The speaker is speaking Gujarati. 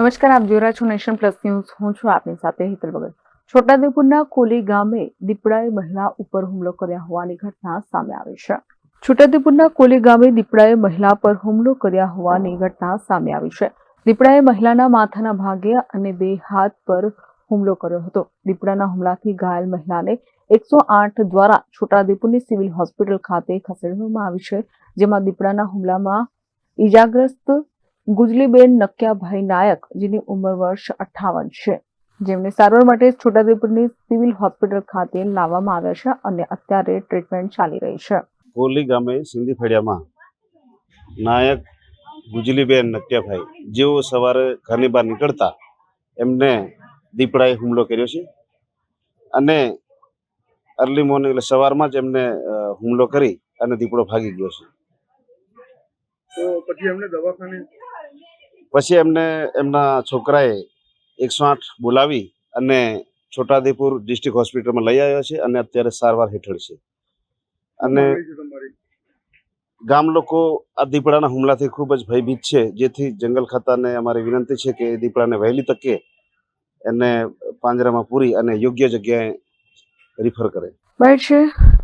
નમસ્કાર, આપ જોઈ રહ્યા છો નેશન પ્લસ ન્યૂઝ. હું છું આપની સાથે હિતલ વગર. છોટાઉદેપુરના કોલી ગામે દીપડાએ મહિલા ઉપર હુમલો કર્યા હોવાની ઘટના સામે આવી છે. છોટાઉદેપુરના કોલી ગામે દીપડાએ મહિલા પર હુમલો કર્યા હોવાની ઘટના સામે આવી છે. દીપડાએ મહિલાના માથાના ભાગે અને બે હાથ પર હુમલો કર્યો હતો. દીપડાના હુમલાથી ઘાયલ મહિલાને એકસો આઠ દ્વારા છોટાઉદેપુરની સિવિલ હોસ્પિટલ ખાતે ખસેડવામાં આવી છે, જેમાં દીપડાના હુમલામાં ઈજાગ્રસ્ત ગુજલીબેન નક્યાભાઈ નાયક જેની ઉંમર વર્ષ અઠ્ઠાવન છે. જેમને સારવાર માટે છોટાઉદેપુરની સિવિલ હોસ્પિટલ ખાતે લાવવામાં આવ્યા છે અને અત્યારે ટ્રીટમેન્ટ ચાલી રહી છે. કોલી ગામે સિંધી ફળિયામાં નાયક ગુજલીબેન નક્યાભાઈ જેઓ સવારે ઘરની બહાર નીકળતા એમને દીપડાએ હુમલો કર્યો છે અને અર્લી મોર્નિંગ એટલે સવારમાં જ એમને હુમલો કરી અને દીપડો ભાગી ગયો છે. તો પછી એમને દવાખાને પછી એમને એમના છોકરાએ એકસો આઠ બોલાવી અને છોટાઉદેપુર ડિસ્ટ્રિક્ટ હોસ્પિટલમાં લઈ આવ્યા છે અને અત્યારે સારવાર હેઠળ છે. અને તમારી? ગામ લોકો આ દીપડાના હુમલાથી ખૂબ જ ભયભીત છે. જેથી જંગલ ખાતાને અમારી વિનંતી છે કે એ દીપડાને વહેલી તકે એને પાંજરામાં પૂરી અને યોગ્ય જગ્યાએ રિફર કરે. બાય છે.